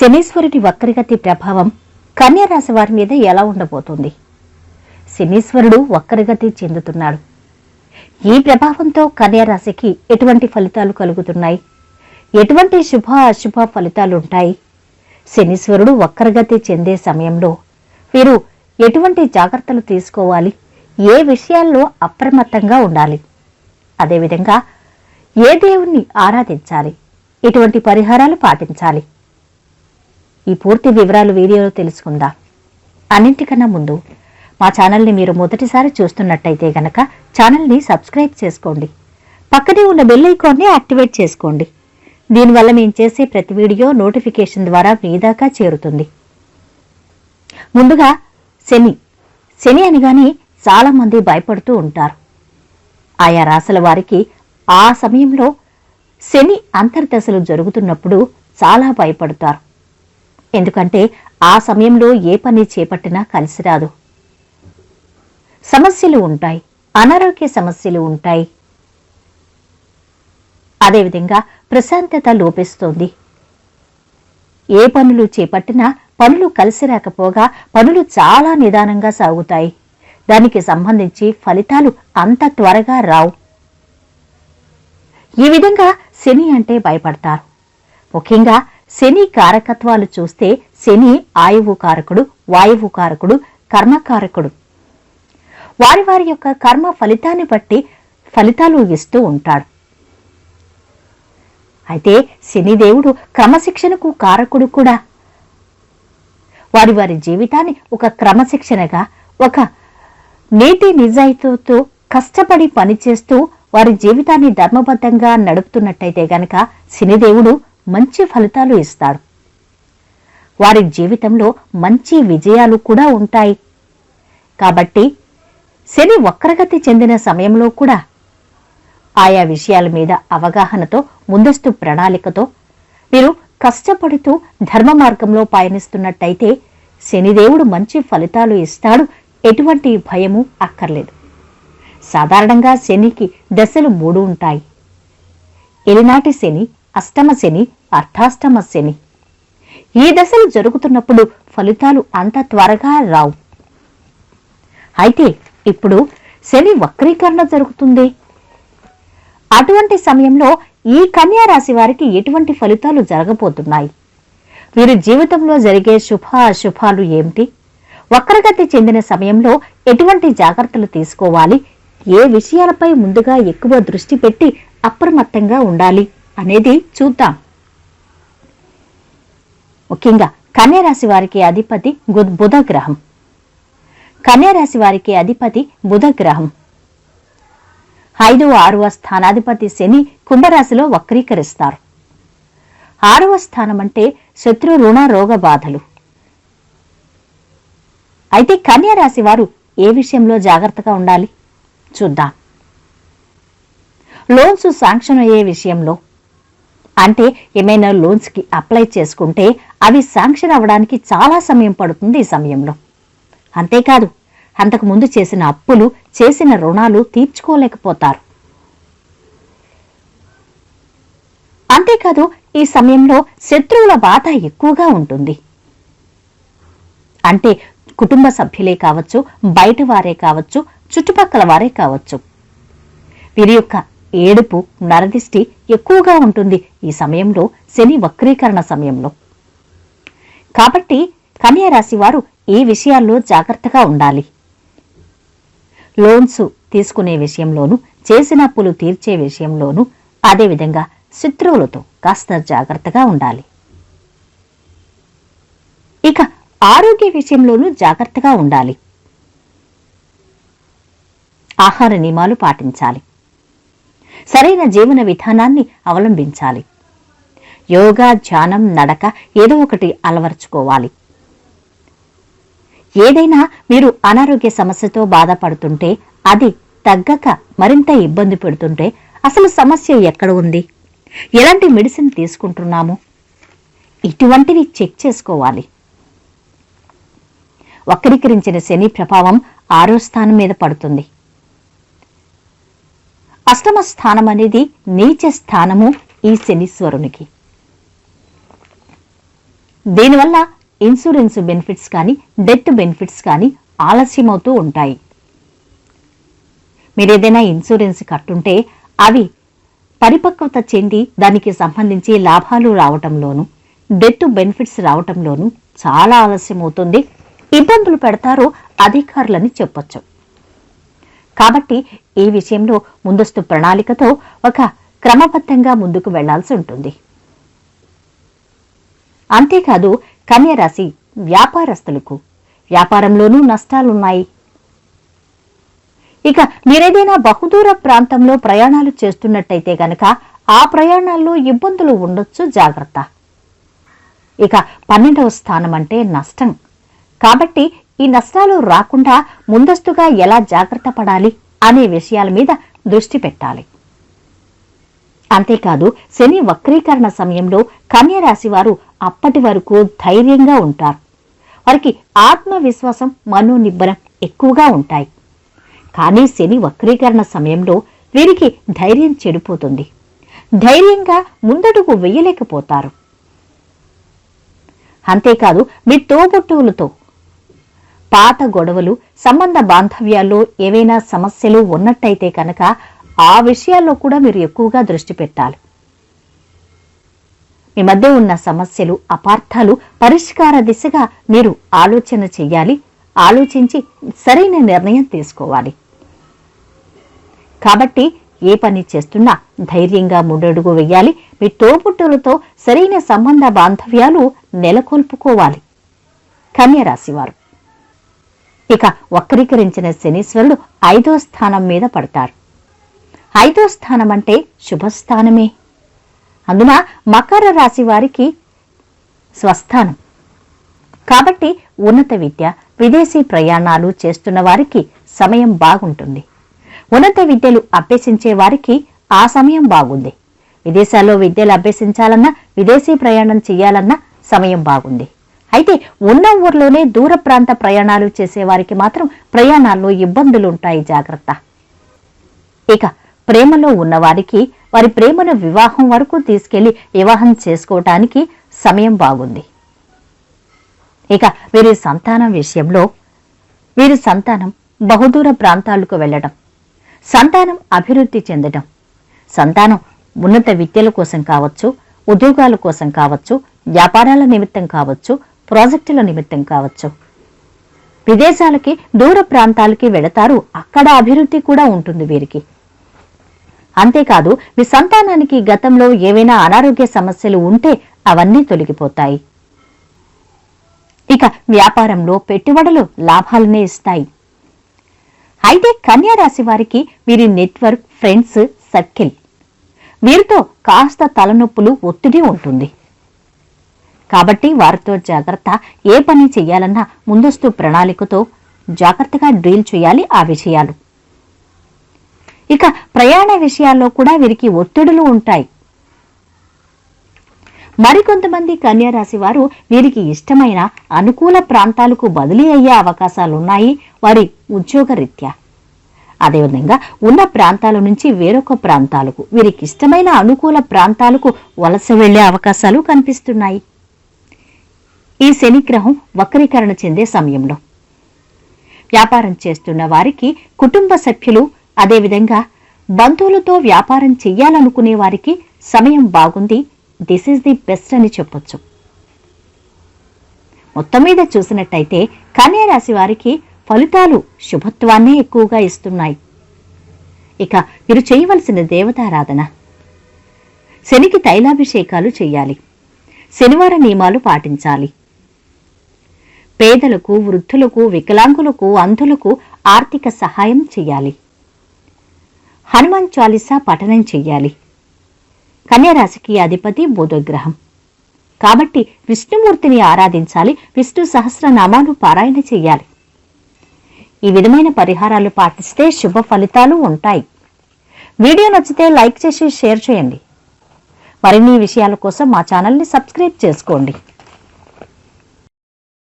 శనీశ్వరుడి వక్రగతి ప్రభావం కన్యరాశి వారి మీద ఎలా ఉండబోతుంది? శనీశ్వరుడు వక్రగతి చెందుతున్నాడు. ఈ ప్రభావంతో కన్యరాశికి ఎటువంటి ఫలితాలు కలుగుతున్నాయి? ఎటువంటి శుభ అశుభ ఫలితాలు ఉంటాయి? శనీశ్వరుడు వక్రగతి చెందే సమయంలో వీరు ఎటువంటి జాగ్రత్తలు తీసుకోవాలి? ఏ విషయాల్లో అప్రమత్తంగా ఉండాలి? అదేవిధంగా ఏ దేవుణ్ణి ఆరాధించాలి? ఎటువంటి పరిహారాలు పాటించాలి? ఈ పూర్తి వివరాలు వీడియోలో తెలుసుకుందాం. అన్నింటికన్నా ముందు మా ఛానల్ని మీరు మొదటిసారి చూస్తున్నట్టయితే గనక ఛానల్ని సబ్స్క్రైబ్ చేసుకోండి. పక్కనే ఉన్న బెల్ ఐకాన్ని యాక్టివేట్ చేసుకోండి. దీనివల్ల మేము చేసే ప్రతి వీడియో నోటిఫికేషన్ ద్వారా మీ దాకా చేరుతుంది. ముందుగా శని. శని అనగానే చాలామంది భయపడుతూ ఉంటారు. ఆయా రాశుల వారికి ఆ సమయంలో శని అంతర్దశలు జరుగుతున్నప్పుడు చాలా భయపడతారు. ఎందుకంటే ఆ సమయంలో ఏ పని చేపట్టినా కలిసి రాదు. సమస్యలు ఉంటాయి. అనారోగ్య సమస్యలు ఉంటాయి. అదేవిధంగా ప్రశాంతత లోపిస్తోంది. ఏ పనులు చేపట్టినా పనులు కలిసి రాకపోగా పనులు చాలా నిదానంగా సాగుతాయి. దానికి సంబంధించి ఫలితాలు అంత త్వరగా రావు. ఈ విధంగా శని అంటే భయపడతారు. ముఖ్యంగా శని కారకత్వాలు చూస్తే శని ఆయువు కారకుడు వాయువు కారకుడు కర్మకారకుడు వారి వారి యొక్క కర్మ ఫలితాన్ని బట్టి ఫలితాలు ఇస్తూ ఉంటాడు. అయితే శనిదేవుడు క్రమశిక్షణకు కారకుడు కూడా. వారి వారి జీవితాన్ని ఒక క్రమశిక్షణగా ఒక నీతి నిజాయితీతో కష్టపడి పనిచేస్తూ వారి జీవితాన్ని ధర్మబద్ధంగా నడుపుతున్నట్టయితే గనక శనిదేవుడు మంచి ఫలితాలు ఇస్తాడు వారి జీవితంలో మంచి విజయాలు కూడా ఉంటాయి. కాబట్టి శని వక్రగతి చెందిన సమయంలో కూడా ఆయా విషయాల మీద అవగాహనతో ముందస్తు ప్రణాళికతో మీరు కష్టపడుతూ ధర్మ మార్గంలో పయనిస్తున్నట్టయితే శనిదేవుడు మంచి ఫలితాలు ఇస్తాడు. ఎటువంటి భయము అక్కర్లేదు. సాధారణంగా శనికి దశలు మూడు ఉంటాయి. ఎలినాటి శని అష్టమ శని అర్ధాష్టమ శని ఈ దశలు జరుగుతున్నప్పుడు ఫలితాలు అంత త్వరగా రావు. అయితే ఇప్పుడు శని వక్రీకరణ జరుగుతుంది. అటువంటి సమయంలో ఈ కన్యా రాశి వారికి ఎటువంటి ఫలితాలు జరగబోతున్నాయి? వీరి జీవితంలో జరిగే శుభ అశుభాలు ఏమిటి? వక్రగతి చెందిన సమయంలో ఎటువంటి జాగ్రత్తలు తీసుకోవాలి? ఏ విషయాలపై ముందుగా ఎక్కువ దృష్టి పెట్టి అప్రమత్తంగా ఉండాలి అనేది చూద్దాం. ముఖ్యంగా కన్యరాశి వారికి అధిపతి గు- బుధ గ్రహం కన్యరాశి వారికి అధిపతి బుధ గ్రహం ఐదవ ఆరవ స్థానాధిపతి శని కుంభరాశిలో వక్రీకరిస్తారు. ఆరవ స్థానం అంటే శత్రు రుణ రోగ బాధలు. అయితే కన్యరాశి వారు ఏ విషయంలో జాగ్రత్తగా ఉండాలి? చూద్దాం. లోన్స్ శాంక్షన్ అయ్యే విషయంలో అంటే ఏమైనా లోన్స్కి అప్లై చేసుకుంటే అవి శాంక్షన్ అవ్వడానికి చాలా సమయం పడుతుంది ఈ సమయంలో. అంతేకాదు అంతకు ముందు చేసిన అప్పులు చేసిన రుణాలు తీర్చుకోలేకపోతారు. అంతేకాదు ఈ సమయంలో శత్రువుల బాధ ఎక్కువగా ఉంటుంది. అంటే కుటుంబ సభ్యులే కావచ్చు బయట వారే కావచ్చు చుట్టుపక్కల వారే కావచ్చు. వీరి యొక్క ఏడుపు నరదిష్టి ఎక్కువగా ఉంటుంది ఈ సమయంలో శని వక్రీకరణ సమయంలో. కాబట్టి కన్యా వారు ఈ విషయాల్లో జాగ్రత్తగా ఉండాలి. లోన్స్ తీసుకునే విషయంలోనూ చేసిన అప్పులు తీర్చే విషయంలోనూ అదేవిధంగా శత్రువులతో కాస్త జాగ్రత్తగా ఉండాలి. ఇక ఆరోగ్య విషయంలోనూ జాగ్రత్తగా ఉండాలి. ఆహార నియమాలు పాటించాలి. సరైన జీవన విధానాన్ని అవలంబించాలి. యోగా ధ్యానం నడక ఏదో ఒకటి అలవర్చుకోవాలి. ఏదైనా మీరు అనారోగ్య సమస్యతో బాధపడుతుంటే అది తగ్గక మరింత ఇబ్బంది పెడుతుంటే అసలు సమస్య ఎక్కడ ఉంది? ఎలాంటి మెడిసిన్ తీసుకుంటున్నాము? ఇటువంటివి చెక్ చేసుకోవాలి. వక్రీకరించిన శని ప్రభావం ఆరో స్థానం మీద పడుతుంది. అష్టమ స్థానం అనేది నీచ స్థానము ఈ శనీశ్వరునికి దీనివల్ల ఇన్సూరెన్స్ బెనిఫిట్స్ కానీ డెత్ బెనిఫిట్స్ కానీ ఆలస్యమవుతూ ఉంటాయి. మీరు ఏదైనా ఇన్సూరెన్స్ కట్టుంటే అవి పరిపక్వత చెంది దానికి సంబంధించి లాభాలు రావటంలోనూ డెత్ బెనిఫిట్స్ రావటంలోనూ చాలా ఆలస్యం అవుతుంది ఇబ్బందులు పెడతారు అధికారులని చెప్పొచ్చు. కాబట్టి ఈ విషయంలో ముందస్తు ప్రణాళికతో ఒక క్రమబద్ధంగా ముందుకు వెళ్ళాల్సి ఉంటుంది. అంతేకాదు కన్యరాశి వ్యాపారస్తులకు వ్యాపారంలోనూ నష్టాలున్నాయి. ఇక మీరేదైనా బహుదూర ప్రాంతంలో ప్రయాణాలు చేస్తున్నట్టయితే గనక ఆ ప్రయాణాల్లో ఇబ్బందులు ఉండొచ్చు జాగ్రత్త. ఇక పన్నెండవ స్థానం అంటే నష్టం. కాబట్టి ఈ నష్టాలు రాకుండా ముందస్తుగా ఎలా జాగ్రత్త పడాలి? అనే విషయాల మీద దృష్టి పెట్టాలి. అంతేకాదు శని వక్రీకరణ సమయంలో కన్యరాశి వారు అప్పటి వరకు ధైర్యంగా ఉంటారు. వారికి ఆత్మవిశ్వాసం మనోనిబ్బరం ఎక్కువగా ఉంటాయి. కానీ శని వక్రీకరణ సమయంలో వీరికి ధైర్యం చెడిపోతుంది. ధైర్యంగా ముందడుగు వెయ్యలేకపోతారు అంతేకాదు మీ తోబుట్టువులతో పాత గొడవలు సంబంధ బాంధవ్యాల్లో ఏవైనా సమస్యలు ఉన్నట్టయితే కనుక ఆ విషయాల్లో కూడా మీరు ఎక్కువగా దృష్టి పెట్టాలి. మీ మధ్య ఉన్న సమస్యలు అపార్థాలు పరిష్కార దిశగా మీరు ఆలోచన చెయ్యాలి ఆలోచించి సరైన నిర్ణయం తీసుకోవాలి. కాబట్టి ఏ పని చేస్తున్నా ధైర్యంగా ముడడుగు వెయ్యాలి మీ తోబుట్టులతో సరైన సంబంధ బాంధవ్యాలు నెలకొల్పుకోవాలి. కన్యరాశివారు ఇక వక్రీకరించిన శనీశ్వరుడు ఐదో స్థానం మీద పడతారు ఐదో స్థానం అంటే శుభస్థానమే. అందున మకర రాశి వారికి స్వస్థానం. కాబట్టి ఉన్నత విద్య విదేశీ ప్రయాణాలు చేస్తున్న వారికి సమయం బాగుంటుంది. ఉన్నత విద్యలు అభ్యసించే వారికి ఆ సమయం బాగుంది. విదేశాల్లో విద్యలు అభ్యసించాలన్నా విదేశీ ప్రయాణం చేయాలన్నా సమయం బాగుంది. అయితే ఉన్న ఊర్లోనే దూర ప్రాంత ప్రయాణాలు చేసేవారికి మాత్రం ప్రయాణాల్లో ఇబ్బందులు ఉంటాయి జాగ్రత్త. ఇక ప్రేమలో ఉన్నవారికి వారి ప్రేమను వివాహం వరకు తీసుకెళ్ళి వివాహం చేసుకోవటానికి సమయం బాగుంది. ఇక వీరి సంతానం విషయంలో వీరి సంతానం బహుదూర ప్రాంతాలకు వెళ్ళడం సంతానం అభివృద్ధి చెందడం సంతానం ఉన్నత విద్యల కోసం కావచ్చు ఉద్యోగాల కోసం కావచ్చు వ్యాపారాల నిమిత్తం కావచ్చు ప్రాజెక్టుల నిమిత్తం కావచ్చు. విదేశాలకి దూర ప్రాంతాలకి వెళతారు. అక్కడ అభివృద్ధి కూడా ఉంటుంది వీరికి. అంతేకాదు మీ సంతానానికి గతంలో ఏవైనా అనారోగ్య సమస్యలు ఉంటే అవన్నీ తొలగిపోతాయి. ఇక వ్యాపారంలో పెట్టుబడులు లాభాలనే ఇస్తాయి. అయితే కన్యా రాశి వారికి వీరి నెట్వర్క్ ఫ్రెండ్స్ సర్కిల్. వీరితో కాస్త తలనొప్పులు ఒత్తిడి ఉంటుంది. కాబట్టి వారితో జాగ్రత్త ఏ పని చేయాలన్నా ముందస్తు ప్రణాళికతో జాగ్రత్తగా డీల్ చేయాలి ఆ విషయాలు. ఇక ప్రయాణ విషయాల్లో కూడా వీరికి ఒత్తిడులు ఉంటాయి. మరికొంతమంది కన్యారాశి వారు వీరికి ఇష్టమైన అనుకూల ప్రాంతాలకు బదిలీ అయ్యే అవకాశాలున్నాయి వారి ఉద్యోగరీత్యా. అదేవిధంగా ఉన్న ప్రాంతాల నుంచి వేరొక ప్రాంతాలకు వీరికి ఇష్టమైన అనుకూల ప్రాంతాలకు వలస వెళ్ళే అవకాశాలు కనిపిస్తున్నాయి. ఈ శనిగ్రహం వక్రీకరణ చెందే సమయంలో. వ్యాపారం చేస్తున్న వారికి కుటుంబ సభ్యులు అదేవిధంగా బంధువులతో వ్యాపారం చెయ్యాలనుకునే వారికి సమయం బాగుంది. దిస్ ఈజ్ ది బెస్ట్ అని చెప్పొచ్చు. మొత్తం మీద చూసినట్టయితే కన్యా రాశి వారికి ఫలితాలు శుభత్వాన్నే ఎక్కువగా ఇస్తున్నాయి. ఇక మీరు చేయవలసిన దేవతారాధన. శనికి తైలాభిషేకాలు చేయాలి. శనివార నియమాలు పాటించాలి. పేదలకు వృద్ధులకు వికలాంగులకు అంధులకు ఆర్థిక సహాయం చేయాలి. హనుమాన్ చాలీసా పఠనం చెయ్యాలి. కన్యారాశికి అధిపతి బుధగ్రహం. కాబట్టి విష్ణుమూర్తిని ఆరాధించాలి విష్ణు సహస్రనామాలు పారాయణ చెయ్యాలి. ఈ విధమైన పరిహారాలు పాటిస్తే శుభ ఫలితాలు ఉంటాయి. వీడియో నచ్చితే లైక్ చేసి షేర్ చేయండి. మరిన్ని విషయాల కోసం మా ఛానల్ని సబ్స్క్రైబ్ చేసుకోండి.